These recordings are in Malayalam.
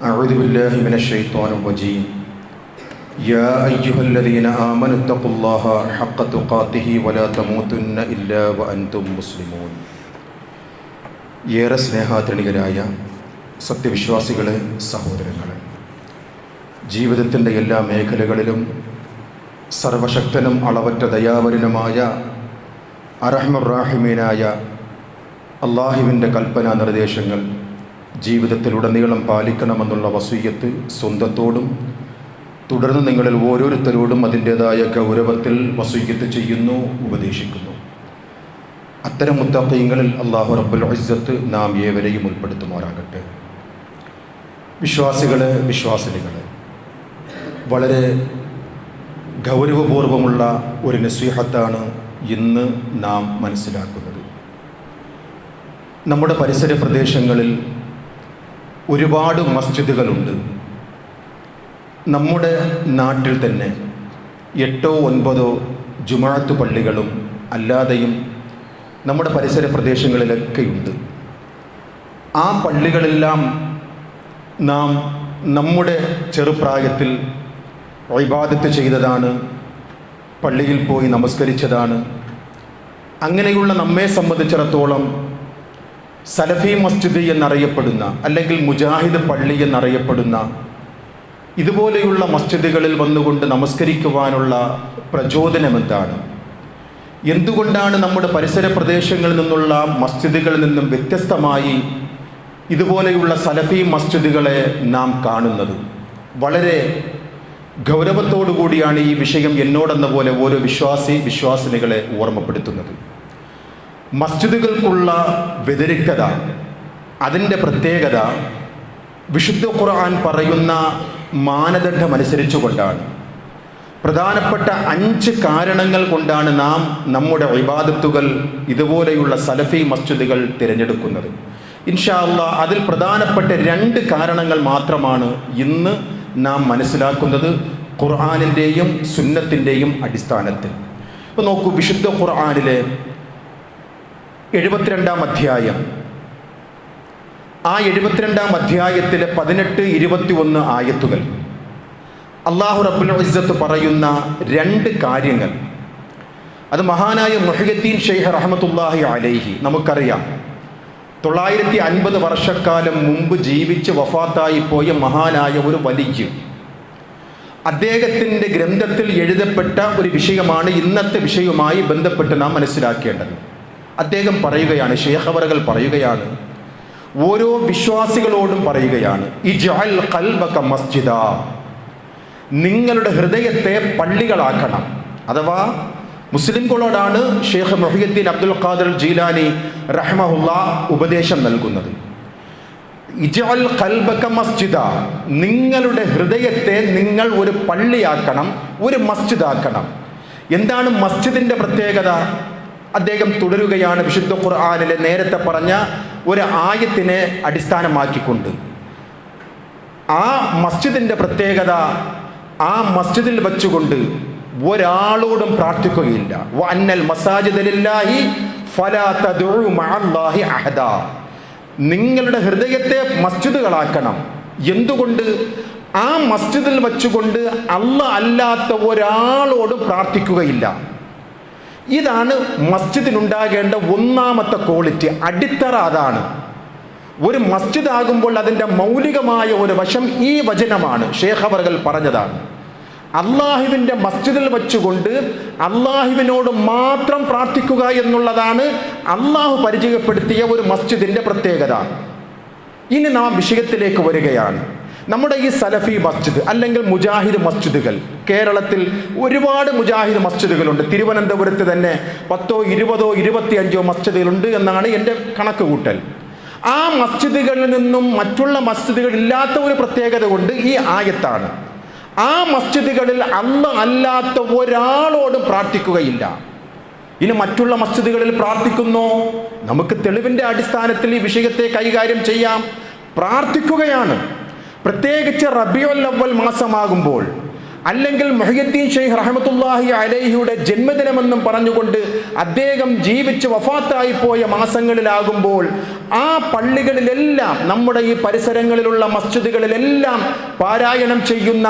أعوذ بالله من الشيطان الرجيم يا أيها الذين آمنوا اتقوا الله حق تقاته ولا تموتن إلا وأنتم مسلمون ഏറെ സ്നേഹാതൃണികരായ സത്യവിശ്വാസികളെ സഹോദരങ്ങളെ ജീവിതത്തിൻ്റെ എല്ലാ മേഖലകളിലും സർവശക്തനും അളവറ്റ ദയാവരനുമായ അറഹ്മുറാഹിമീനായ അള്ളാഹുവിൻ്റെ കൽപ്പനാ നിർദ്ദേശങ്ങൾ ജീവിതത്തിലുടനീളം പാലിക്കണമെന്നുള്ള വസൂയത്ത് സ്വന്തത്തോടും തുടർന്ന് നിങ്ങളിൽ ഓരോരുത്തരോടും അതിന്റേതായ ഗൗരവത്തിൽ വസൂയത്ത് ചെയ്യുന്നു ഉപദേശിക്കുന്നു. അത്തരം മുത്തക്കയങ്ങളിൽ അള്ളാഹു റബ്ബുൽ ഇസ്സത്ത് നാം ഏവരെയും ഉൾപ്പെടുത്തുമാറാകട്ടെ. വിശ്വാസികളെ വിശ്വാസിനികളെ വളരെ ഗൗരവപൂർവമുള്ള ഒരു നസീഹത്താണ് ഇന്ന് നാം മനസ്സിലാക്കുന്നത്. നമ്മുടെ പരിസര പ്രദേശങ്ങളിൽ ഒരുപാട് മസ്ജിദുകളുണ്ട്. നമ്മുടെ നാട്ടിൽ തന്നെ എട്ടോ ഒൻപതോ ജുമാഅത്ത് പള്ളികളും അല്ലാതെയും നമ്മുടെ പരിസര പ്രദേശങ്ങളിലൊക്കെയുണ്ട്. ആ പള്ളികളെല്ലാം നാം നമ്മുടെ ചെറുപ്രായത്തിൽ ഇബാദത്ത് ചെയ്തതാണ് പള്ളിയിൽ പോയി നമസ്കരിച്ചതാണ്. അങ്ങനെയുള്ള നമ്മെ സംബന്ധിച്ചിടത്തോളം സലഫി മസ്ജിദ് എന്നറിയപ്പെടുന്ന അല്ലെങ്കിൽ മുജാഹിദ് പള്ളി എന്നറിയപ്പെടുന്ന ഇതുപോലെയുള്ള മസ്ജിദുകളിൽ വന്നുകൊണ്ട് നമസ്കരിക്കുവാനുള്ള പ്രചോദനം എന്താണ്? എന്തുകൊണ്ടാണ് നമ്മുടെ പരിസര പ്രദേശങ്ങളിൽ നിന്നുള്ള മസ്ജിദുകളിൽ നിന്നും വ്യത്യസ്തമായി ഇതുപോലെയുള്ള സലഫി മസ്ജിദുകളെ നാം കാണുന്നത്? വളരെ ഗൗരവത്തോടു കൂടിയാണ് ഈ വിഷയം എന്നോടെന്ന പോലെ ഓരോ വിശ്വാസി വിശ്വാസിനികളെ ഓർമ്മപ്പെടുത്തുന്നത്. മസ്ജിദുകൾക്കുള്ള വ്യതിരിക്തത അതിന്റെ പ്രത്യേകത വിശുദ്ധ ഖുർആൻ പറയുന്ന മാനദണ്ഡമനുസരിച്ചുകൊണ്ടാണ്. പ്രധാനപ്പെട്ട അഞ്ച് കാരണങ്ങൾ കൊണ്ടാണ് നാം നമ്മുടെ ഇബാദത്തുകൾ ഇതുപോലെയുള്ള സലഫി മസ്ജിദുകൾ തിരഞ്ഞെടുക്കുന്നത്. ഇൻഷാല്ല അതിൽ പ്രധാനപ്പെട്ട രണ്ട് കാരണങ്ങൾ മാത്രമാണ് ഇന്ന് നാം മനസ്സിലാക്കുന്നത് ഖുർആാനിന്റെയും സുന്നത്തിന്റെയും അടിസ്ഥാനത്തിൽ. ഇപ്പോൾ നോക്കൂ വിശുദ്ധ ഖുർആാനിലെ എഴുപത്തിരണ്ടാം അധ്യായം. ആ എഴുപത്തിരണ്ടാം അധ്യായത്തിലെ പതിനെട്ട് ഇരുപത്തി ഒന്ന് ആയത്തുകൾ. അള്ളാഹു റബ്ബുൽ ഇസ്സത്ത് പറയുന്ന രണ്ട് കാര്യങ്ങൾ. അത് മഹാനായ മുഹയ്യദ്ദീൻ ഷെയ്ഖ് റഹമത്തുല്ലാഹി അലൈഹി നമുക്കറിയാം. തൊള്ളായിരത്തി അൻപത് വർഷക്കാലം മുമ്പ് ജീവിച്ച് വഫാത്തായി പോയ മഹാനായ ഒരു വലിയ. അദ്ദേഹത്തിന്റെ ഗ്രന്ഥത്തിൽ എഴുതപ്പെട്ട ഒരു വിഷയമാണ് ഇന്നത്തെ വിഷയവുമായി ബന്ധപ്പെട്ട് നാം മനസ്സിലാക്കേണ്ടത്. അദ്ദേഹം പറയുകയാണ് ഷേഖവറകൾ പറയുകയാണ് ഓരോ വിശ്വാസികളോടും പറയുകയാണ് മസ്ജിദ നിങ്ങളുടെ ഹൃദയത്തെ പള്ളികളാക്കണം. അഥവാ മുസ്ലിംകളോടാണ് ഷെയ്ഖ് മൊഹിയുദ്ദീൻ അബ്ദുൽ ഖാദർ ജീലാനി റഹ്മഹുല്ല ഉപദേശം നൽകുന്നത്. മസ്ജിദ നിങ്ങളുടെ ഹൃദയത്തെ നിങ്ങൾ ഒരു പള്ളിയാക്കണം ഒരു മസ്ജിദാക്കണം. എന്താണ് മസ്ജിദിന്റെ പ്രത്യേകത? അദ്ദേഹം തുടരുകയാണ് വിശുദ്ധ ഖുർആാനിലെ നേരത്തെ പറഞ്ഞ ഒരു ആയത്തിനെ അടിസ്ഥാനമാക്കിക്കൊണ്ട്. ആ മസ്ജിദിന്റെ പ്രത്യേകത ആ മസ്ജിദിൽ വച്ചുകൊണ്ട് ഒരാളോടും പ്രാർത്ഥിക്കുകയില്ല. അന്നൽ മഅല്ലാഹി അഹദ. നിങ്ങളുടെ ഹൃദയത്തെ മസ്ജിദുകളാക്കണം. എന്തുകൊണ്ട്? ആ മസ്ജിദിൽ വച്ചുകൊണ്ട് അല്ല അല്ലാത്ത ഒരാളോടും പ്രാർത്ഥിക്കുകയില്ല. ഇതാണ് മസ്ജിദിനുണ്ടാകേണ്ട ഒന്നാമത്തെ ക്വാളിറ്റി അടിത്തറ അതാണ്. ഒരു മസ്ജിദ് ആകുമ്പോൾ അതിന്റെ മൗലികമായ ഒരു വശം ഈ വചനമാണ് ഷേഖ് അവർകൾ പറഞ്ഞതാണ്. അള്ളാഹുവിന്റെ മസ്ജിദിൽ വെച്ചുകൊണ്ട് അള്ളാഹുവിനോട് മാത്രം പ്രാർത്ഥിക്കുക എന്നുള്ളതാണ് അള്ളാഹു പരിചയപ്പെടുത്തിയ ഒരു മസ്ജിദിന്റെ പ്രത്യേകത. ഇനി നാം വിഷയത്തിലേക്ക് വരികയാണ്. നമ്മുടെ ഈ സലഫി മസ്ജിദ് അല്ലെങ്കിൽ മുജാഹിദ് മസ്ജിദുകൾ കേരളത്തിൽ ഒരുപാട് മുജാഹിദ് മസ്ജിദുകളുണ്ട്. തിരുവനന്തപുരത്ത് തന്നെ പത്തോ ഇരുപതോ ഇരുപത്തിയഞ്ചോ മസ്ജിദുകളുണ്ട് എന്നാണ് എന്റെ കണക്ക് കൂട്ടൽ ആ മസ്ജിദുകളിൽ നിന്നും മറ്റുള്ള മസ്ജിദുകൾ ഇല്ലാത്ത ഒരു പ്രത്യേകത കൊണ്ട് ഈ ആയത്താണ്. ആ മസ്ജിദുകളിൽ അന്ന് അല്ലാത്ത ഒരാളോടും പ്രാർത്ഥിക്കുകയില്ല. ഇനി മറ്റുള്ള മസ്ജിദുകളിൽ പ്രാർത്ഥിക്കുന്നു? നമുക്ക് തെളിവിന്റെ അടിസ്ഥാനത്തിൽ ഈ വിഷയത്തെ കൈകാര്യം ചെയ്യാം. പ്രാർത്ഥിക്കുകയാണ്. പ്രത്യേകിച്ച് റബിയുൽ അവൽ മാസമാകുമ്പോൾ അല്ലെങ്കിൽ മൊഹിയുദ്ദീൻ ഷെയ്ഖ് റഹമത്തുല്ലാഹി അലൈഹിയുടെ ജന്മദിനമെന്നും പറഞ്ഞുകൊണ്ട് അദ്ദേഹം ജീവിച്ച് വഫാത്തായി പോയ മാസങ്ങളിലാകുമ്പോൾ ആ പള്ളികളിലെല്ലാം നമ്മുടെ ഈ പരിസരങ്ങളിലുള്ള മസ്ജിദുകളിലെല്ലാം പാരായണം ചെയ്യുന്ന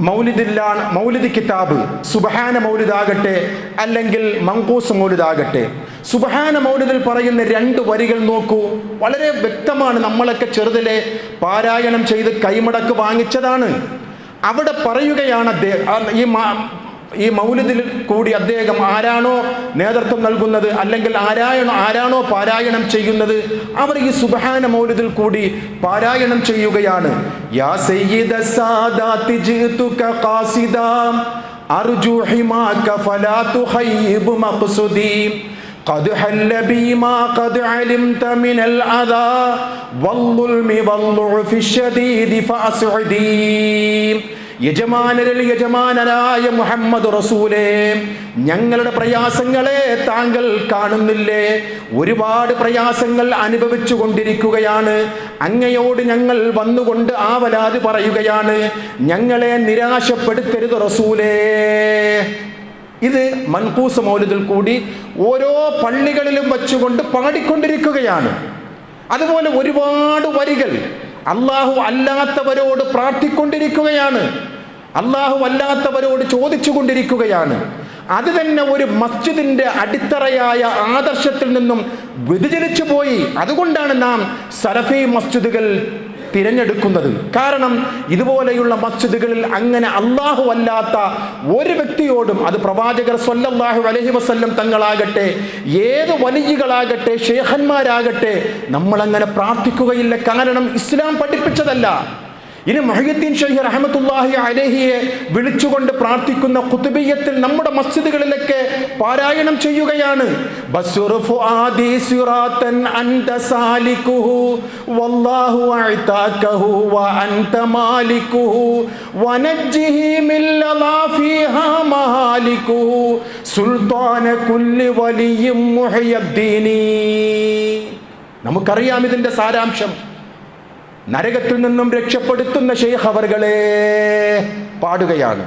മൗലിദില്ലാണ് മൗലിദ് കിതാബ്. സുബഹാന മൗലിദാകട്ടെ അല്ലെങ്കിൽ മങ്കൂസ് മൗലിദാകട്ടെ. സുബഹാന മൗലിദിൽ പറയുന്ന രണ്ട് വരികൾ നോക്കൂ. വളരെ വ്യക്തമാണ് നമ്മളൊക്കെ ചെറുതിലെ പാരായണം ചെയ്ത് കൈമടക്ക് വാങ്ങിച്ചതാണ്. അവിടെ പറയുകയാണ് അദ്ദേഹം ഈ ഈ മൗലിദിൽ കൂടി അദ്ദേഹം ആരാണോ നേതൃത്വം നൽകുന്നത് അല്ലെങ്കിൽ ആരായണോ ആരാണോ പാരായണം ചെയ്യുന്നത് അവർ ഈ സുബഹാന മൗലിദിൽ കൂടി പാരായണം ചെയ്യുകയാണ് യാ സയ്യിദ സാദാത്തി ജിഅ്തുക ഖാസിദാ അർജു ഹിമാക ഫലാ തുഖയ്യിബ് മഖ്സുദി قد حل بي ما قد علمت من العذى والظلم والضعف الشديد فأسعدي യജമാനരിൽ യജമാനരായ മുഹമ്മദ് റസൂലേ ഞങ്ങളുടെ പ്രയാസങ്ങളെ താങ്കൾ കാണുന്നില്ലേ? ഒരുപാട് പ്രയാസങ്ങൾ അനുഭവിച്ചു കൊണ്ടിരിക്കുകയാണ്. അങ്ങയോട് ഞങ്ങൾ വന്നുകൊണ്ട് ആവലാതി പറയുകയാണ്. ഞങ്ങളെ നിരാശപ്പെടുത്തരുത് റസൂലേ. ഇത് മൻകൂസ് മൗലിദിൽ കൂടി ഓരോ പള്ളികളിലും വച്ചുകൊണ്ട് പാടിക്കൊണ്ടിരിക്കുകയാണ്. അതുപോലെ ഒരുപാട് വരികൾ അള്ളാഹു അല്ലാത്തവരോട് പ്രാർത്ഥിക്കൊണ്ടിരിക്കുകയാണ്. അള്ളാഹു അല്ലാത്തവരോട് ചോദിച്ചു കൊണ്ടിരിക്കുകയാണ് അത് തന്നെ ഒരു മസ്ജിദിന്റെ അടിത്തറയായ ആദർശത്തിൽ നിന്നും വ്യതിചലിച്ചു പോയി. അതുകൊണ്ടാണ് നാം സലഫി മസ്ജിദുകൾ തിരഞ്ഞെടുക്കുന്നത്. കാരണം ഇതുപോലെയുള്ള മസ്ജിദുകളിൽ അങ്ങനെ അള്ളാഹു അല്ലാത്ത ഒരു വ്യക്തിയോടും അത് പ്രവാചകർ സ്വല്ലല്ലാഹു അലഹി വസ്ല്ലം തങ്ങളാകട്ടെ ഏത് വലിയകളാകട്ടെ ഷേഖന്മാരാകട്ടെ നമ്മളങ്ങനെ പ്രാർത്ഥിക്കുകയില്ല. കാരണം ഇസ്ലാം പഠിപ്പിച്ചതല്ല. ഇനി മൊഹീദ്ദീൻ ഷെയ്ഖ് റഹമത്തുല്ലാഹി അലേഹിയെ വിളിച്ചുകൊണ്ട് പ്രാർത്ഥിക്കുന്ന കുത്തുബിയത്തിൽ നമ്മുടെ മസ്ജിദുകളിലൊക്കെ പാരായണം ചെയ്യുകയാണ്. നമുക്കറിയാം ഇതിന്റെ സാരാംശം. നരകത്തിൽ നിന്നും രക്ഷപ്പെടുത്തുന്ന ഷെയ്ഖ് അവർകളെ പാടുകയാണ്.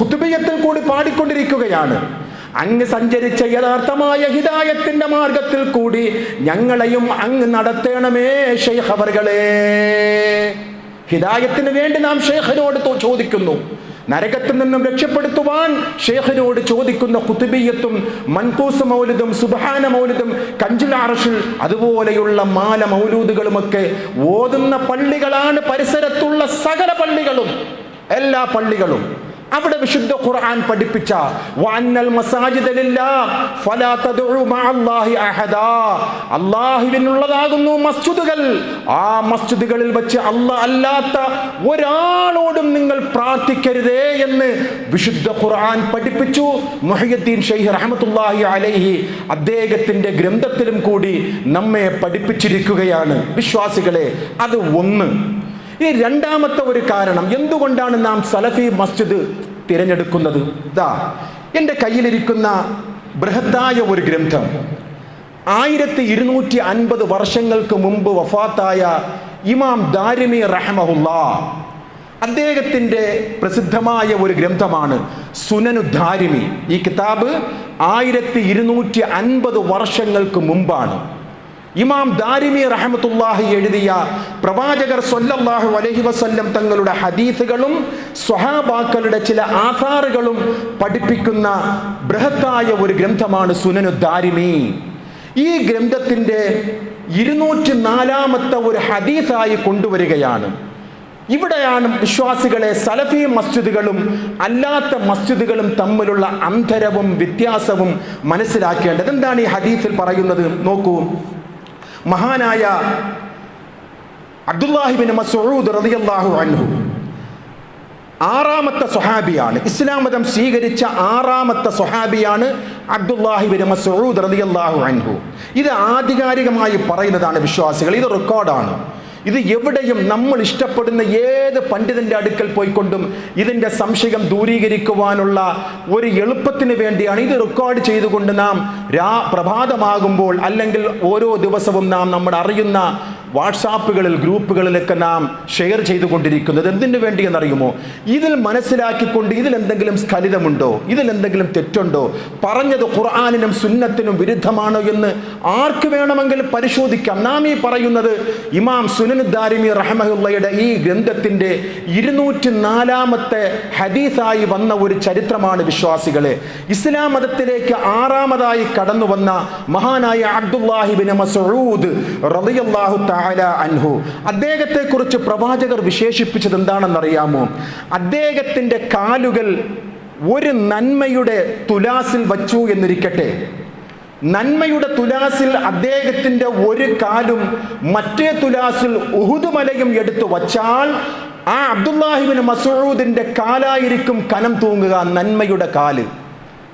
കുത്തുബിയത്തിൽ കൂടി പാടിക്കൊണ്ടിരിക്കുകയാണ്. അങ്ങ് സഞ്ചരിച്ച യഥാർത്ഥമായ ഹിദായത്തിന്റെ മാർഗത്തിൽ കൂടി ഞങ്ങളെയും അങ്ങ് നടത്തണമേ ഷെയ്ഖ് അവർകളെ. ഹിദായത്തിന് വേണ്ടി നാം ഷെയ്ഖിനോട് ചോദിക്കുന്നു. നരകത്തിൽ നിന്നും രക്ഷപ്പെടുത്തുവാൻ ഷേഖിനോട് ചോദിക്കുന്ന കുത്തുബിയത്തും മൻകൂസ് മൗലിദും സുബഹാന മൗലിദും കഞ്ചുൽ അറഷിൽ അതുപോലെയുള്ള മാല മൗലൂദുകളുമൊക്കെ ഓതുന്ന പള്ളികളാണ് പരിസരത്തുള്ള സകല പള്ളികളും. എല്ലാ പള്ളികളും. അവിടെ വിശുദ്ധ ഖുർആൻ പഠിപ്പിച്ച വഅന്നൽ മസാജിദ ലില്ലാ ഫലാ തദ്ഉ മഅല്ലാഹി അഹദാ. അല്ലാഹുവിനുള്ളതാകുന്നു മസ്ജിദുകൾ. ആ മസ്ജിദുകളിൽ വെച്ച് അല്ലാഹ് അല്ലാത്ത ഒരാളോടും നിങ്ങൾ പ്രാർത്ഥിക്കരുതേ എന്ന് വിശുദ്ധ ഖുർആൻ പഠിപ്പിച്ചു. മുഹയ്യദ്ദീൻ ഷെയ്ഖ് റഹ്മത്തുള്ളാഹി അലൈഹി അദ്ദേഹത്തിന്റെ ഗ്രന്ഥത്തിലും കൂടി നമ്മെ പഠിപ്പിച്ചിരിക്കുകയാണ്. വിശ്വാസികളെ അത് ഒന്ന്. ഈ രണ്ടാമത്തെ ഒരു കാരണം എന്തുകൊണ്ടാണ് നാം സലഫി മസ്ജിദ് തിരഞ്ഞെടുക്കുന്നത്? ഇതാ എന്റെ കയ്യിലിരിക്കുന്ന ബൃഹത്തായ ഒരു ഗ്രന്ഥം. ആയിരത്തി ഇരുന്നൂറ്റി അൻപത് വർഷങ്ങൾക്ക് മുമ്പ് വഫാത്തായ ഇമാം ദാരിമി റഹ്മഹുല്ല അദ്ദേഹത്തിന്റെ പ്രസിദ്ധമായ ഒരു ഗ്രന്ഥമാണ് സുനനു ദാരിമി. ഈ കിതാബ് ആയിരത്തി ഇരുന്നൂറ്റി അൻപത് വർഷങ്ങൾക്ക് മുമ്പാണ്. ഇമാം ദാരിമി റഹമത്തുല്ലാഹി എഴുതിയ പ്രവാചകർ സല്ലല്ലാഹു അലഹി വസല്ലം തങ്ങളുടെ ഹദീസുകളും സ്വഹാബാക്കളുടെ ചില ആധാറുകളും പഠിപ്പിക്കുന്ന ബൃഹത്തായ ഒരു ഗ്രന്ഥമാണ് സുനനു ദാരിമി. ഈ ഗ്രന്ഥത്തിന്റെ ഇരുന്നൂറ്റി നാലാമത്തെ ഒരു ഹദീസായി കൊണ്ടുവരികയാണ്. ഇവിടെയാണ് വിശ്വാസികളെ സലഫി മസ്ജിദുകളും അല്ലാത്ത മസ്ജിദുകളും തമ്മിലുള്ള അന്തരവും വ്യത്യാസവും മനസ്സിലാക്കേണ്ടത്. എന്താണ് ഈ ഹദീസിൽ പറയുന്നത്? നോക്കൂ. മഹാനായ അബ്ദുല്ലാഹിബിൻ മസൂദ് റളിയല്ലാഹു അൻഹു. ആറാമത്തെ സ്വഹാബിയാണ്. ഇസ്ലാം മതം സ്വീകരിച്ച ആറാമത്തെ സ്വഹാബിയാണ് അബ്ദുല്ലാഹിബിൻ മസൂദ് റളിയല്ലാഹു അൻഹു. ഇത് ആധികാരികമായി പറയുന്നതാണ് വിശ്വാസികൾ. ഇത് റെക്കോർഡാണ്. ഇത് എവിടെയും നമ്മൾ ഇഷ്ടപ്പെടുന്ന ഏത് പണ്ഡിതന്റെ അടുക്കൽ പോയിക്കൊണ്ടും ഇതിന്റെ സംശയം ദൂരീകരിക്കുവാനുള്ള ഒരു എളുപ്പത്തിന് വേണ്ടിയാണ് ഇത് റെക്കോർഡ് ചെയ്തുകൊണ്ട് നാം രാ പ്രഭാതമാകുമ്പോൾ അല്ലെങ്കിൽ ഓരോ ദിവസവും നാം നമ്മൾ അറിയുന്ന വാട്സാപ്പുകളിൽ ഗ്രൂപ്പുകളിലൊക്കെ നാം ഷെയർ ചെയ്തുകൊണ്ടിരിക്കുന്നത് എന്തിനു വേണ്ടി എന്നറിയുമോ? ഇതിൽ മനസ്സിലാക്കിക്കൊണ്ട് ഇതിൽ എന്തെങ്കിലും സ്ഖലിതമുണ്ടോ? ഇതിൽ എന്തെങ്കിലും തെറ്റുണ്ടോ? പറഞ്ഞത് ഖുർആാനിനും സുന്നത്തിനും വിരുദ്ധമാണോ എന്ന് ആർക്ക് വേണമെങ്കിലും പരിശോധിക്കാം. നാം ഈ പറയുന്നത് ഇമാം സുനനുദ്ദാരിമി റഹമഹുള്ളയുടെ ഈ ഗ്രന്ഥത്തിന്റെ ഇരുന്നൂറ്റി നാലാമത്തെ ഹദീസായി വന്ന ഒരു ചരിത്രമാണ് വിശ്വാസികളെ. ഇസ്ലാം മതത്തിലേക്ക് ആറാമതായി കടന്നു വന്ന മഹാനായ അബ്ദുല്ലാഹിബിൻ മസൂദ് റളിയല്ലാഹു തആല അൻഹു. അദ്ദേഹത്തെ കുറിച്ച് പ്രവാചകർ വിശേഷിപ്പിച്ചത് എന്താണെന്നറിയാമോ? അദ്ദേഹത്തിന്റെ കാലുകൾ ഒരു നന്മയുടെ തുലാസിൽ വച്ചു എന്നിരിക്കട്ടെ. നന്മയുടെ തുലാസിൽ അദ്ദേഹത്തിന്റെ ഒരു കാലും മറ്റേ തുലാസിൽ ഉഹുദ് മലയും എടുത്തു വച്ചാൽ ആ അബ്ദുല്ലാഹിബിൻ മസൂദിന്റെ കാലായിരിക്കും കനം തൂങ്ങുക നന്മയുടെ കാൽ.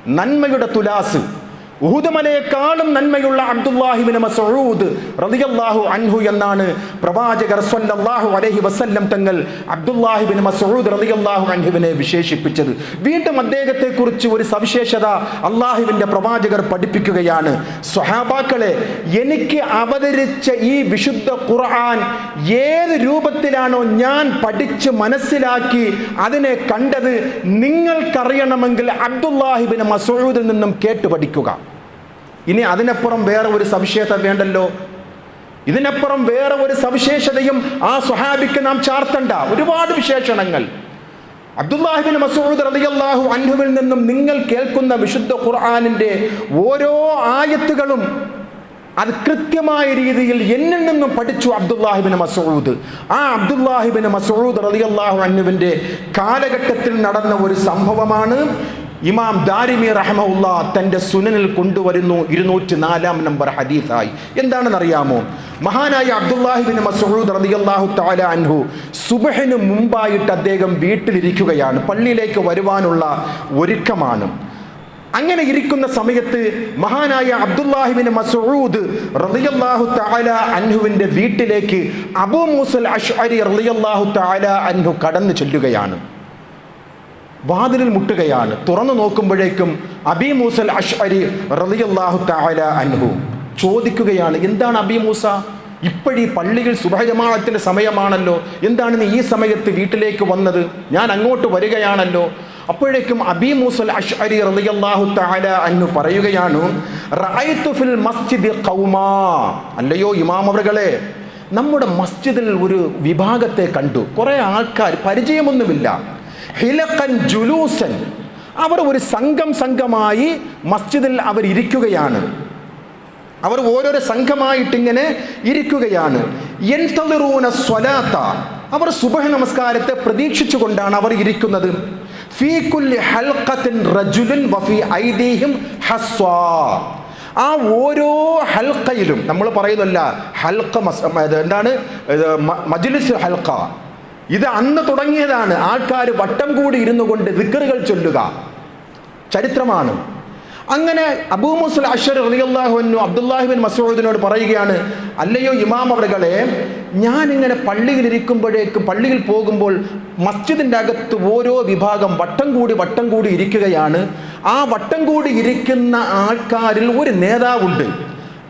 നന്മയുടെ തുലാസ്. ഉഹുദമലയെക്കാളും നന്മയുള്ള അബ്ദുല്ലാഹിബിൻ മസൂദ് റളിയല്ലാഹു അൻഹു എന്നാണ് പ്രവാചകർ സല്ലല്ലാഹു അലൈഹി വസല്ലം തങ്ങൾ അബ്ദുല്ലാഹിബിൻ മസൂദ് റളിയല്ലാഹു അൻഹുവിനെ വിശേഷിപ്പിച്ചത്. വീണ്ടും അദ്ദേഹത്തെക്കുറിച്ച് ഒരു സവിശേഷത അള്ളാഹുവിന്റെ പ്രവാചകർ പഠിപ്പിക്കുകയാണ്. സ്വഹാബാക്കളെ എനിക്ക് അവതരിച്ച ഈ വിശുദ്ധ ഖുർആൻ ഏത് രൂപത്തിലാണോ ഞാൻ പഠിച്ച് മനസ്സിലാക്കി അതിനെ കണ്ടത് നിങ്ങൾക്കറിയണമെങ്കിൽ അബ്ദുല്ലാഹിബിൻ മസൂദിൽ നിന്നും കേട്ടു പഠിക്കുക ഇനി അതിനപ്പുറം വേറെ ഒരു സവിശേഷത വേണ്ടല്ലോ? ഇതിനപ്പുറം വേറെ ഒരു സവിശേഷതയും ആ സ്വഹാബിക്ക് നാം ചാർത്തണ്ട. ഒരുപാട് വിശേഷണങ്ങൾ. അബ്ദുല്ലാഹിബിൻ മസൂദ് റളിയല്ലാഹു അൻഹുവിൽ നിന്നും നിങ്ങൾ കേൾക്കുന്ന വിശുദ്ധ ഖുർആാനിന്റെ ഓരോ ആയത്തുകളും അത് കൃത്യമായ രീതിയിൽ എന്നിൽ നിന്നും പഠിച്ചു അബ്ദുല്ലാഹിബിൻ മസൂദ്. ആ അബ്ദുല്ലാഹിബിൻ മസൂദ് റളിയല്ലാഹു അൻഹുവിന്റെ കാലഘട്ടത്തിൽ നടന്ന ഒരു സംഭവമാണ് ഇമാം ദാരിമി റഹമുല്ല തന്റെ സുനനിൽ കൊണ്ടുവരുന്നു ഇരുന്നൂറ്റി നാലാം നമ്പർ ഹദീസായി. എന്താണെന്നറിയാമോ? മഹാനായ അബ്ദുല്ലാഹിബിൻ മസൂദ് റളിയല്ലാഹു തആല അൻഹു സുബഹിന് മുമ്പായിട്ട് അദ്ദേഹം വീട്ടിലിരിക്കുകയാണ്. പള്ളിയിലേക്ക് വരുവാനുള്ള ഒരുക്കമാണ്. അങ്ങനെ ഇരിക്കുന്ന സമയത്ത് മഹാനായ അബ്ദുല്ലാഹിബിൻ മസൂദ് റളിയല്ലാഹു തആല അൻഹുവിന്റെ വീട്ടിലേക്ക് അബൂ മൂസൽ അഷ്അരി റളിയല്ലാഹു തആല അൻഹു കടന്നു ചെല്ലുകയാണ്. വാതിലിൽ മുട്ടുകയാണ്. തുറന്നു നോക്കുമ്പോഴേക്കും അബി മൂസൽ അഷ് അരി റളിയല്ലാഹു താല അൻഹു ചോദിക്കുകയാണ് എന്താണ് അബി മൂസ? ഇപ്പോഴീ പള്ളിയിൽ സുഭജമാണത്തിന്റെ സമയമാണല്ലോ. എന്താണ് നീ ഈ സമയത്ത് വീട്ടിലേക്ക് വന്നത്? ഞാൻ അങ്ങോട്ട് വരികയാണല്ലോ. അപ്പോഴേക്കും അബി മൂസൽ അഷ് അരി റളിയല്ലാഹു താല അൻഹു പറയുകയാണ് ഫിൽ അല്ലയോ ഇമാമവറുകളെ നമ്മുടെ മസ്ജിദിൽ ഒരു വിഭാഗത്തെ കണ്ടു. കുറേ ആൾക്കാർ പരിചയമൊന്നുമില്ല. ഹിലക്കൻ ജുലൂസൻ. അവർ ഒരു സംഘം സംഘമായി മസ്ജിദിൽ അവർ ഇരിക്കുകയാണ്. അവർ ഓരോരോ സംഘമായിട്ട് ഇങ്ങനെ ഇരിക്കുകയാണ്. എൻതളിറൂന സ്വലാത്ത. അവർ സുബഹ നമസ്കാരത്തെ പ്രതീക്ഷിച്ചുകൊണ്ടാണ് അവർ ഇരിക്കുന്നത്. ആ ഓരോ ഹൽക്കയിലും നമ്മൾ പറയുന്നല്ല ഹൽക്ക എന്താണ്? മജ്ലിസ് ഹൽക്ക ഇത് അന്ന് തുടങ്ങിയതാണ്. ആൾക്കാർ വട്ടം കൂടി ഇരുന്നു കൊണ്ട് ദിക്കറുകൾ ചൊല്ലുക. ചരിത്രമാണ്. അങ്ങനെ അബൂ മുസ്ല അഷർ റളിയല്ലാഹുവിനു അബ്ദുല്ലാഹിബിൻ മസൂദിനോട് പറയുകയാണ് അല്ലയോ ഇമാം അവരുകളെ പള്ളിയിൽ ഇരിക്കുമ്പോഴേക്കും പള്ളിയിൽ പോകുമ്പോൾ മസ്ജിദിന്റെ അകത്ത് ഓരോ വിഭാഗം വട്ടം കൂടി വട്ടം കൂടി ഇരിക്കുകയാണ്. ആ വട്ടം കൂടി ഇരിക്കുന്ന ആൾക്കാരിൽ ഒരു നേതാവുണ്ട്.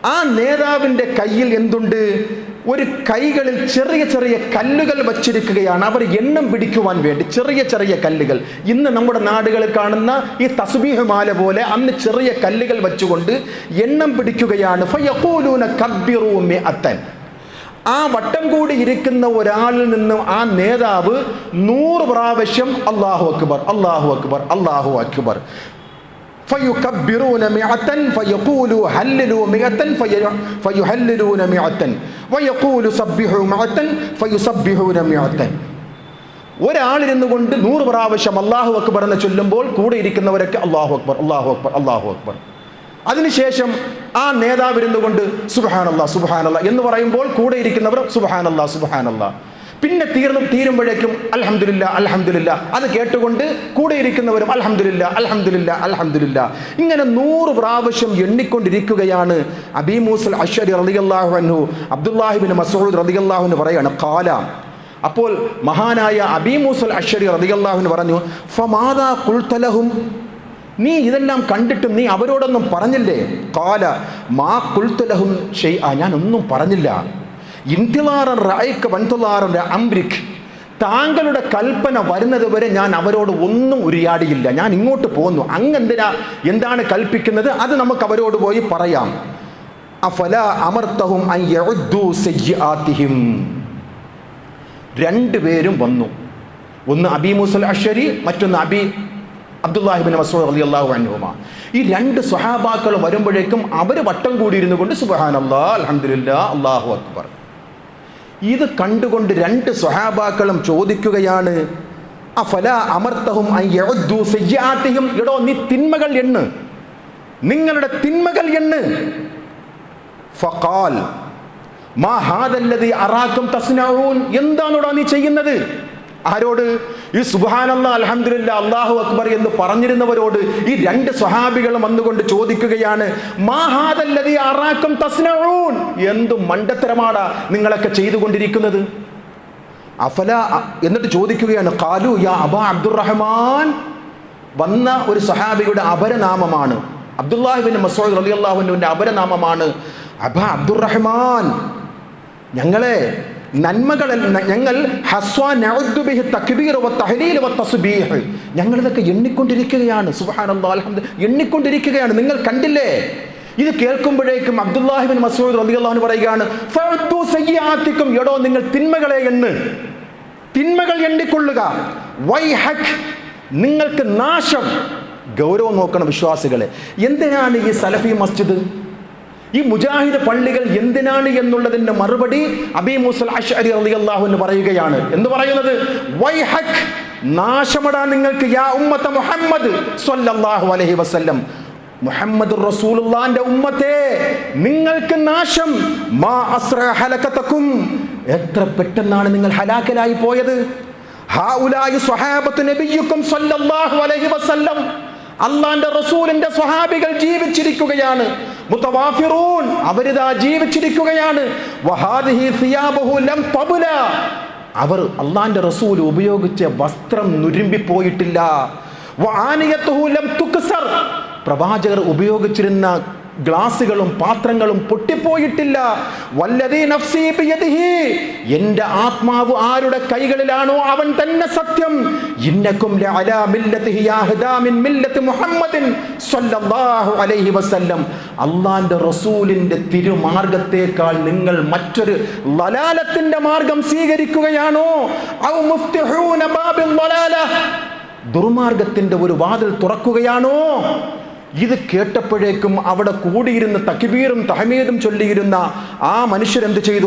ആ നേതാവിന്റെ കയ്യിൽ എന്തുണ്ട്? ഒരു കൈകളിൽ ചെറിയ ചെറിയ കല്ലുകൾ വച്ചിരിക്കുകയാണ്. അവർ എണ്ണം പിടിക്കുവാൻ വേണ്ടി ചെറിയ ചെറിയ കല്ലുകൾ. ഇന്ന് നമ്മുടെ നാടുകളിൽ കാണുന്ന ഈ തസ്ബീഹ് മാല പോലെ അന്ന് ചെറിയ കല്ലുകൾ വെച്ചുകൊണ്ട് എണ്ണം പിടിക്കുകയാണ്. മിഅത്തൻ. ആ വട്ടം കൂടി ഇരിക്കുന്ന ഒരാളിൽ നിന്നും ആ നേതാവ് നൂറ് പ്രാവശ്യം അള്ളാഹു അക്ബർ അള്ളാഹു അക്ബർ അള്ളാഹു അക്ബർ. فيكبرون مئة فيقولوا هللوا مئة في- فيهللون مئة ويقول سبحوا مئة فيسبحون مئة ഒരാളിരുന്നു കൊണ്ട് നൂറ് പ്രാവശ്യം അള്ളാഹു അക്ബർ എന്ന് ചൊല്ലുമ്പോൾ കൂടെ ഇരിക്കുന്നവരൊക്കെ അള്ളാഹു അക്ബർ അള്ളാഹു അക്ബർ അള്ളാഹു അക്ബർ അതിനുശേഷം ആ നേതാവ് ഇരുന്നു കൊണ്ട് സുബഹാനല്ല സുബഹാനല്ല എന്ന് പറയുമ്പോൾ കൂടെ ഇരിക്കുന്നവർ സുബഹാനല്ല സുബഹാനല്ല പിന്നെ തീർന്നു തീരുമ്പോഴേക്കും അലഹമില്ല അലഹമില്ല അത് കേട്ടുകൊണ്ട് കൂടെ ഇരിക്കുന്നവരും അലഹമില്ല അലഹമില്ല അൽഹംദുലില്ല. ഇങ്ങനെ നൂറ് പ്രാവശ്യം എണ്ണിക്കൊണ്ടിരിക്കുകയാണ് അബീ മൂസൽ അഷ്വരി റളിയല്ലാഹു അൻഹു അബ്ദുല്ലാഹിബിൻ മസൂദ് റളിയല്ലാഹു എന്ന് പറയാണ് കാല അപ്പോൾ മഹാനായ അബീ മൂസൽ അഷ്വരി റളിയല്ലാഹുവിന് പറഞ്ഞു ഫമാദാ കുൽത്തലഹും നീ ഇതെല്ലാം കണ്ടിട്ടും നീ അവരോടൊന്നും പറഞ്ഞില്ലേ? കാല മാ കുൽത്തലഹും ഷെയ് ഒന്നും പറഞ്ഞില്ല. ഇന്തിലാറൻ റായിക്ക് വൻതുലാറൻ അംബ്രിക്. താങ്കളുടെ കൽപ്പന വരുന്നത് വരെ ഞാൻ അവരോട് ഒന്നും ഉരിയാടിയില്ല. ഞാൻ ഇങ്ങോട്ട് പോന്നു. അങ്ങെന്തിനാ എന്താണ് കൽപ്പിക്കുന്നത്? അത് നമുക്ക് അവരോട് പോയി പറയാം. അഫല അമർത്തഹും രണ്ടുപേരും വന്നു. ഒന്ന് അബി മുസൽ അഷരി മറ്റൊന്ന് അബി അബ്ദുല്ലാഹിബിൻ മസൂദ് അലി അള്ളാഹു അനുഹുമ ഈ രണ്ട് സ്വഹാബാക്കൾ വരുമ്പോഴേക്കും അവർ വട്ടം കൂടിയിരുന്നു കൊണ്ട് സുബഹാൻ അല്ലാ അലഹദില്ല അള്ളാഹു അക്ബർ. ഇത് കണ്ടുകൊണ്ട് രണ്ട് സ്വഹാബാക്കളും ചോദിക്കുകയാണ് അഫല യഉദ്ദു സയ്യിആതിഹിം എടോ നീ തിന്മകൾ എണ്ണ് നിങ്ങളുടെ തിന്മകൾ എണ്ണ് ഫഖാൽ മാ ഹാദല്ലതി അറാക്കും തസ്നഊൻ? എന്താണോടാ നീ ചെയ്യുന്നത്? ആരോട്? ഈ സുബാനല്ല അലഹമില്ല അള്ളാഹു അക്ബർ എന്ന് പറഞ്ഞിരുന്നവരോട് ഈ രണ്ട് സ്വഹാബികളും വന്നുകൊണ്ട് ചോദിക്കുകയാണ് എന്ത് ഹാദല്ലദി തസ്നഊൻ? മണ്ടത്തരമാടാ നിങ്ങളൊക്കെ ചെയ്തുകൊണ്ടിരിക്കുന്നത്? അഫല എന്നിട്ട് ചോദിക്കുകയാണ് കാലു യാ അബ അബ്ദുറഹ്മാൻ? വന്ന ഒരു സഹാബിയുടെ അപരനാമമാണ്. അബ്ദുല്ലാഹിബിൻ മസോദ് അലി അള്ളാഹുവിന്റെ അപരനാമമാണ് അബ അബ്ദുറഹ്മാൻ. ഞങ്ങളെ നന്മകൾ ഞങ്ങൾ ഞങ്ങൾ ഇതൊക്കെ എണ്ണിക്കൊണ്ടിരിക്കുകയാണ്. അൽഹംദുലില്ലാ എണ്ണിക്കൊണ്ടിരിക്കുകയാണ്. നിങ്ങൾ കണ്ടില്ലേ? ഇത് കേൾക്കുമ്പോഴേക്കും അബ്ദുല്ലാഹിബിൻ മസൂദ് റളിയല്ലാഹു പറയുകയാണ് എടോ നിങ്ങൾ തിന്മകളെ എണ്ണ്. തിന്മകൾ എണ്ണിക്കൊള്ളുക. വൈ ഹക് നിങ്ങൾക്ക് നാശം. ഗൗരവം നോക്കണം വിശ്വാസികളെ. എന്തിനാണ് ഈ സലഫി മസ്ജിദ്? ഈ മുജാഹിദ് പള്ളികൾ എന്തിനാണ് എന്നുള്ളതിന്റെ മറുപടി അബി മുസൽ അഷ്അരി റളിയല്ലാഹു എന്ന് പറയുകയാണ്. എന്ന് പറയുന്നത്? വൈഹക് നാശമടാ നിങ്ങൾക്ക് യാ ഉമ്മത്ത മുഹമ്മദ് സ്വല്ലല്ലാഹു അലൈഹി വസല്ലം. മുഹമ്മദ് റസൂലുള്ളാന്റെ ഉമ്മത്തെ നിങ്ങൾക്ക് നാശം. മാ അസ്ര ഹലകതക്കും എത്ര പെട്ടെന്നാണ് നിങ്ങൾ ഹലാക്കലായി പോയത്? ഹാഉലായി സ്വഹാബത്തു നബിയുക്കും സ്വല്ലല്ലാഹു അലൈഹി വസല്ലം. അള്ളാന്റെ റസൂലിന്റെ സ്വഹാബികൾ ജീവിച്ചിരിക്കുകയാണ്. മുത്തവാഫിറൂൻ. അവരിതാ ജീവിച്ചിരിക്കുകയാണ്. അവർ അള്ളാന്റെ റസൂൽ ഉപയോഗിച്ച വസ്ത്രം നുരുമ്പിപ്പോയിട്ടില്ല പ്രവാചകർ ഉപയോഗിച്ചിരുന്ന ഗ്ലാസുകളും പാത്രങ്ങളും പൊട്ടിപ്പോയിട്ടില്ല. വല്ലതീ നഫ്സി ബിയദിഹി. എന്റെ ആത്മാവ് ആരുടെ കൈകളിലാണോ അവൻ തന്നെ സത്യം. ഇന്നക്കും ലഅലാ മില്ലത്തിഹി യാഹ്ദാ മിൻ മില്ലത്തി മുഹമ്മദിൻ സ്വല്ലല്ലാഹു അലൈഹി വസല്ലം. അള്ളാന്റെ റസൂലിന്റെ തിരുമാർഗത്തേക്കാൾ നിങ്ങൾ മറ്റൊരു ലലാലത്തിന്റെ മാർഗം സ്വീകരിക്കുകയാണോ? ഔ മുഫ്തിഹൂന ബാബിൽ ലലാല ദുർമാർഗത്തിന്റെ ഒരു വാതിൽ തുറക്കുകയാണോ? ഇത് കേട്ടപ്പോഴേക്കും അവിടെ കൂടിയിരുന്ന തക്ബീറും തഹമീദും ചൊല്ലിയിരുന്ന ആ മനുഷ്യരെന്ത് ചെയ്തു?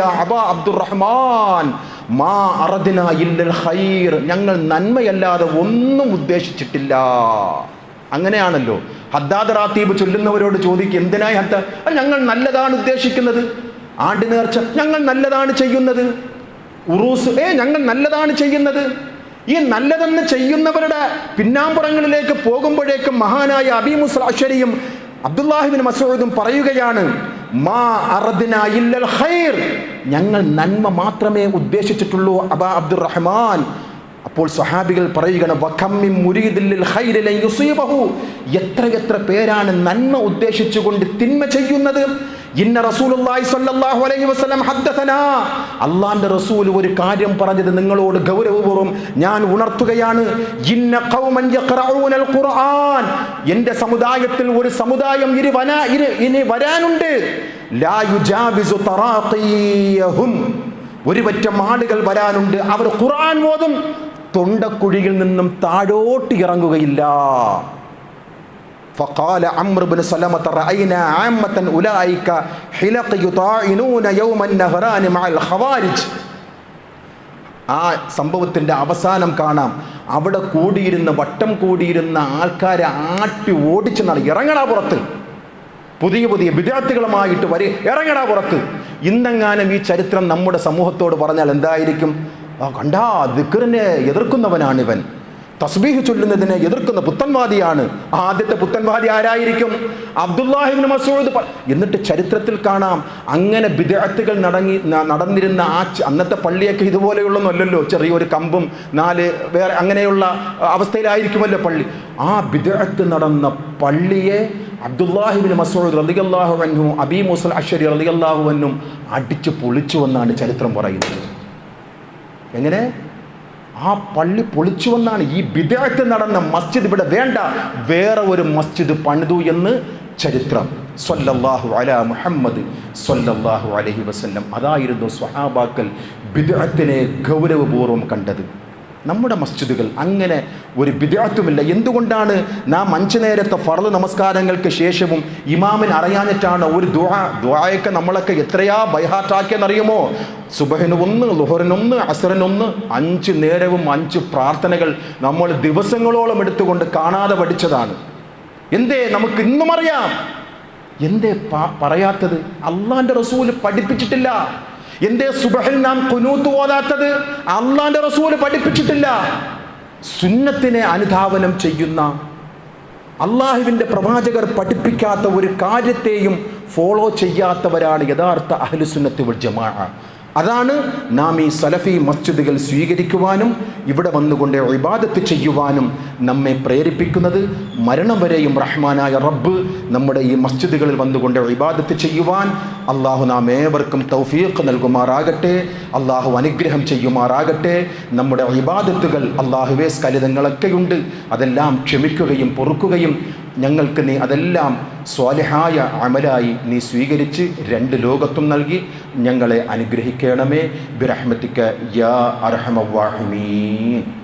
അബ അബ്ദുറഹ്മാൻ മാ ഞങ്ങൾ നന്മയല്ലാതെ ഒന്നും ഉദ്ദേശിച്ചിട്ടില്ല. അങ്ങനെയാണല്ലോ. ഹദ്ദാദ് റാത്തീബ് ചൊല്ലുന്നവരോട് ചോദിക്കും എന്തിനായി ഹദ്ദ "ആ, ഞങ്ങൾ നല്ലതാണ് ഉദ്ദേശിക്കുന്നത്. ആണ്ടിനേർച്ച ഞങ്ങൾ നല്ലതാണ് ചെയ്യുന്നത്. ഉറൂസ് ഏ ഞങ്ങൾ നല്ലതാണ് ചെയ്യുന്നത്. ഈ നല്ലതെന്ന് ചെയ്യുന്നവരുടെ പിന്നാമ്പുറങ്ങളിലേക്ക് പോകുമ്പോഴേക്കും മഹാനായ അബീമുസ് അശ്വരിയും അബ്ദുല്ലാഹിബിൻ മസൂദും പറയുകയാണ് മാ ഇല്ലൽ ഖൈർ. ഞങ്ങൾ നന്മ മാത്രമേ ഉദ്ദേശിച്ചിട്ടുള്ളൂ അബാ അബ്ദുറഹ്മാൻ. അപ്പോൾ സ്വഹാബികൾ പറയുകയാണ് എത്ര എത്ര പേരാണ് നന്മ ഉദ്ദേശിച്ചുകൊണ്ട് തിന്മ ചെയ്യുന്നത്? റസൂലുള്ളാഹി സ്വല്ലല്ലാഹു അലൈഹി വസല്ലം ഹദ്ദസനാ. അള്ളാന്റെ റസൂൽ ഒരു കാര്യം പറഞ്ഞത് നിങ്ങളോട് ഗൗരവപൂർവം ഞാൻ ഉണർത്തുകയാണ്. ഇന്ന ഖൗമൻ യഖറഊനൽ ഖുർആൻ. എന്റെ സമുദായത്തിൽ ഒരു സമുദായം ഇനി വന ഇനി ഇനി വരാനുണ്ട്. ലാ ഒരു പറ്റം ആളുകൾ വരാനുണ്ട്. അവർ ഖുർആൻ ഓതും. തൊണ്ടക്കുഴിയിൽ നിന്നും താഴോട്ട് ഇറങ്ങുകയില്ല. فقال عمرو بن سلمة رأينا عامة أولئك حلق يطاعنون يوم النهران مع الخوارج ആ സംഭവത്തിൻ്റെ അവസാനം കാണാം അവിടെ കൂടിയിരുന്ന വട്ടം കൂടിയിരുന്ന ആൾക്കാരെ ആട്ടി ഓടിച്ച് നട ഇറങ്ങടാ പുറത്ത് പുതിയ പുതിയ വിദ്യാർത്ഥികളുമായിട്ട് വരെ ഇറങ്ങടാ പുറത്ത് ഇന്നെങ്ങാനും ഈ ചരിത്രം നമ്മുടെ സമൂഹത്തോട് പറഞ്ഞാൽ എന്തായിരിക്കും ആ കണ്ടാ ദിക്കറിനെ എതിർക്കുന്നവനാണ് ഇവൻ തസ്ബീഹ് ചൊല്ലുന്നതിനെ എതിർക്കുന്ന പുത്തൻവാദിയാണ്. ആദ്യത്തെ പുത്തൻവാദി ആരായിരിക്കും? അബ്ദുല്ലാഹിബിൻ മസൂദ് എന്നിട്ട് ചരിത്രത്തിൽ കാണാം. അങ്ങനെ വിദ്യാർത്ഥികൾ നടങ്ങി നടന്നിരുന്ന ആ അന്നത്തെ പള്ളിയൊക്കെ ഇതുപോലെയുള്ളൊന്നല്ലല്ലോ ചെറിയൊരു കമ്പും നാല് വേറെ അങ്ങനെയുള്ള അവസ്ഥയിലായിരിക്കുമല്ലോ പള്ളി. ആ വിദഗ്ധ നടന്ന പള്ളിയെ അബ്ദുല്ലാഹിബിൻ മസൂദ് റളിയല്ലാഹു അൻഹു അബി മുസൽ അഷരി റളിയല്ലാഹു അന്നും അടിച്ചു പൊളിച്ചു എന്നാണ് ചരിത്രം പറയുന്നത്. എങ്ങനെ? ആ പള്ളി പൊളിച്ചു വന്നാണ് ഈ വിദേഹത്ത് നടന്ന മസ്ജിദ് ഇവിടെ വേണ്ട. വേറെ ഒരു മസ്ജിദ് പണിതു എന്ന് ചരിത്രം. സ്വല്ലല്ലാഹു അല മുഹമ്മദ് സ്വല്ലല്ലാഹു അലഹി വസല്ലം. അതായിരുന്നു സ്വഹാബാക്കൽ ബിദഅത്തിനെ ഗൗരവപൂർവം കണ്ടത്. നമ്മുടെ മസ്ജിദുകൾ അങ്ങനെ ഒരു വിദ്യാർത്ഥമില്ല എന്തുകൊണ്ടാണ് നാം അഞ്ച് നേരത്തെ ഫറു നമസ്കാരങ്ങൾക്ക് ശേഷവും ഇമാമിന് അറിയാഞ്ഞിട്ടാണ് ഒരു ദുആ ദുആയൊക്കെ നമ്മളൊക്കെ എത്രയാ ബൈഹാട്ടാക്കിയെന്നറിയുമോ സുബഹിന് ഒന്ന് ലുഹറിനൊന്ന് അസറിനൊന്ന് അഞ്ച് നേരവും അഞ്ച് പ്രാർത്ഥനകൾ നമ്മൾ ദിവസങ്ങളോളം എടുത്തുകൊണ്ട് കാണാതെ പഠിച്ചതാണ്. എന്തേ നമുക്ക് ഇന്നും അറിയാം? എന്തേ പറയാത്തത്? അള്ളാന്റെ റസൂൽ പഠിപ്പിച്ചിട്ടില്ല. എന്തേ സുബഹിൽ നാം കുനൂത്ത് ഓതാത്തത്? അള്ളാന്റെ റസൂൽ പഠിപ്പിച്ചിട്ടില്ല. സുന്നത്തിനെ അനുധാവനം ചെയ്യുന്ന അള്ളാഹുവിന്റെ പ്രവാചകർ പഠിപ്പിക്കാത്ത ഒരു കാര്യത്തെയും ഫോളോ ചെയ്യാത്തവരാണ് യഥാർത്ഥ അഹ്ലുസുന്നത്ത് സുന്നത്ത് ജമാ. അതാണ് നാം ഈ സലഫി മസ്ജിദുകൾ സ്വീകരിക്കുവാനും ഇവിടെ വന്നുകൊണ്ട് ഇബാദത്ത് ചെയ്യുവാനും നമ്മെ പ്രേരിപ്പിക്കുന്നത്. മരണം വരെയും റഹ്മാനായ റബ്ബ് നമ്മുടെ ഈ മസ്ജിദുകളിൽ വന്നുകൊണ്ട് ഇബാദത്ത് ചെയ്യുവാൻ അള്ളാഹു നാം ഏവർക്കും തൗഫീഖ് നൽകുമാറാകട്ടെ. അള്ളാഹു അനുഗ്രഹം ചെയ്യുമാറാകട്ടെ. നമ്മുടെ ഇബാദത്തുകൾ അള്ളാഹുവേ സ്കലിതങ്ങളൊക്കെയുണ്ട്. അതെല്ലാം ക്ഷമിക്കുകയും പൊറുക്കുകയും ഞങ്ങൾക്ക് നീ അതെല്ലാം സ്വാലിഹായ അമലായി നീ സ്വീകരിച്ച് രണ്ട് ലോകത്തും നൽകി ഞങ്ങളെ അനുഗ്രഹിക്കണമേ. ബിറഹ്മത്തിക്ക് യാ അർഹമവാഹിമീൻ